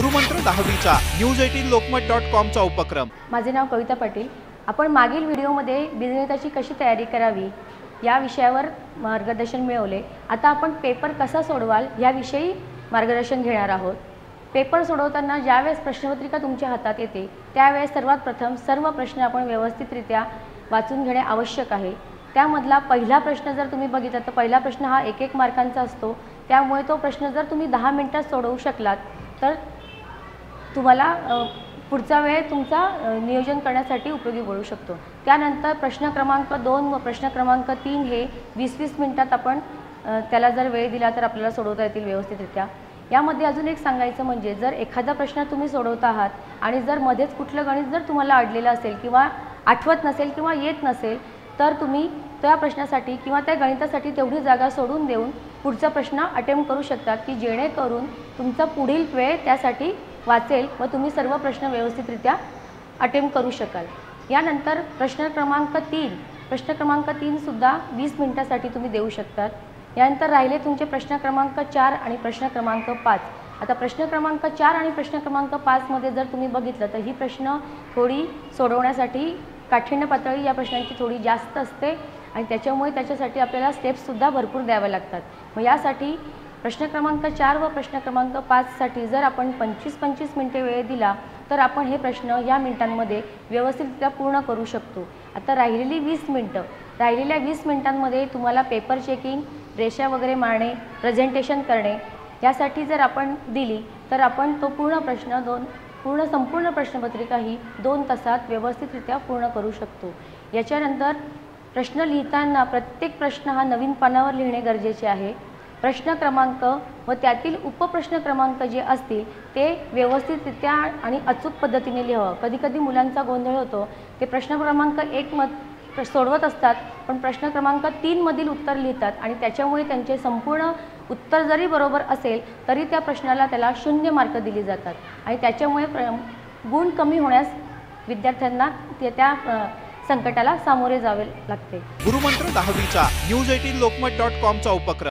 गुरुमंत्र दहावीचा news eighteen Lokmat dot कॉमचा उपक्रम. माझे नाव कविता पाटील. आपण मागील व्हिडिओमध्ये बीजगणिताची कशी तयारी करावी या विषयावर मार्गदर्शन मिळवले. आता आपण पेपर कसा सोडवाल याविषयी मार्गदर्शन घेणार आहोत. पेपर सोडवताना ज्यावेळेस प्रश्नपत्रिका तुमच्या हातात येते त्यावेळेस सर्वात प्रथम सर्व प्रश्न आपण व्यवस्थितरित्या वाचून घेणे आवश्यक आहे. त्यामधला पहिला प्रश्न जर तुम्ही बघितला तर पहिला प्रश्न हा एक एक मार्कांचा असतो. त्यामुळे तो प्रश्न जर तुम्ही दहा मिनटात सोडवू शकलात तर तुम्हाला पुढचा वेळ तुमचा नियोजन करण्यासाठी उपयोगी पडू शकतो. त्यानंतर प्रश्न क्रमांक दोन व प्रश्न क्रमांक तीन हे वीस वीस मिनटात आपण त्याला जर वेळ दिला तर आपल्याला सोडवता येतील व्यवस्थितरित्या. यामध्ये अजून एक सांगायचं म्हणजे जर एखादा प्रश्न तुम्ही सोडवत आहात आणि जर मध्येच कुठलं गणित जर तुम्हाला अडलेलं असेल किंवा आठवत नसेल किंवा येत नसेल तर तुम्ही त्या प्रश्नासाठी किंवा त्या गणितासाठी तेवढी जागा सोडून देऊन पुढचा प्रश्न अटेम्प्ट करू शकतात की जेणेकरून तुमचा पुढील वेळ त्यासाठी वाचेल व तुम्ही सर्व प्रश्न व्यवस्थितरित्या अटेम्प्ट करू शकाल. यानंतर प्रश्न क्रमांक तीन प्रश्न क्रमांक तीनसुद्धा वीस मिनटासाठी तुम्ही देऊ शकतात. यानंतर राहिले तुमचे प्रश्न क्रमांक चार आणि प्रश्न क्रमांक पाच. आता प्रश्न क्रमांक चार आणि प्रश्न क्रमांक पाचमध्ये जर तुम्ही बघितलं तर ही प्रश्न थोडी सोडवण्यासाठी काठिण्य पातळी या प्रश्नांची थोडी जास्त असते आणि त्याच्यामुळे त्याच्यासाठी आपल्याला स्टेप्ससुद्धा भरपूर द्याव्या लागतात. मग यासाठी प्रश्न क्रमांक चार व प्रश्न क्रमांक पाचसाठी जर आपण पंचवीस पंचवीस मिनटे वेळ दिला तर आपण हे प्रश्न या मिनिटांमध्ये व्यवस्थितरित्या पूर्ण करू शकतो. आता राहिलेली वीस मिनटं. राहिलेल्या वीस मिनिटांमध्ये तुम्हाला पेपर चेकिंग रेषा वगैरे मारणे प्रेझेंटेशन करणे यासाठी जर आपण दिली तर आपण तो पूर्ण प्रश्न दोन पूर्ण संपूर्ण प्रश्नपत्रिका ही दोन तासात व्यवस्थितरित्या पूर्ण करू शकतो. याच्यानंतर प्रश्न लिहिताना प्रत्येक प्रश्न हा नवीन पानावर लिहिणे गरजेचे आहे. प्रश्न क्रमांक व त्यातील उपप्रश्न क्रमांक जे असतील ते व्यवस्थितरित्या आणि अचूक पद्धतीने लिहावं. कधीकधी मुलांचा गोंधळ होतो ते प्रश्न क्रमांक एक मत सोडवत असतात पण प्रश्न क्रमांक तीनमधील उत्तर लिहितात आणि त्याच्यामुळे त्यांचे संपूर्ण उत्तर जरी बरोबर असेल तरी त्या प्रश्नाला त्याला शून्य मार्क दिले जातात. आणि त्याच्यामुळे प्र गुण कमी होण्यास विद्यार्थ्यांना ते त्या संकटाला सामोरे जावे लागते. गुरुमंत्र दहावीचा न्यूज एटीन लोकमत डॉट कॉमचा उपक्रम.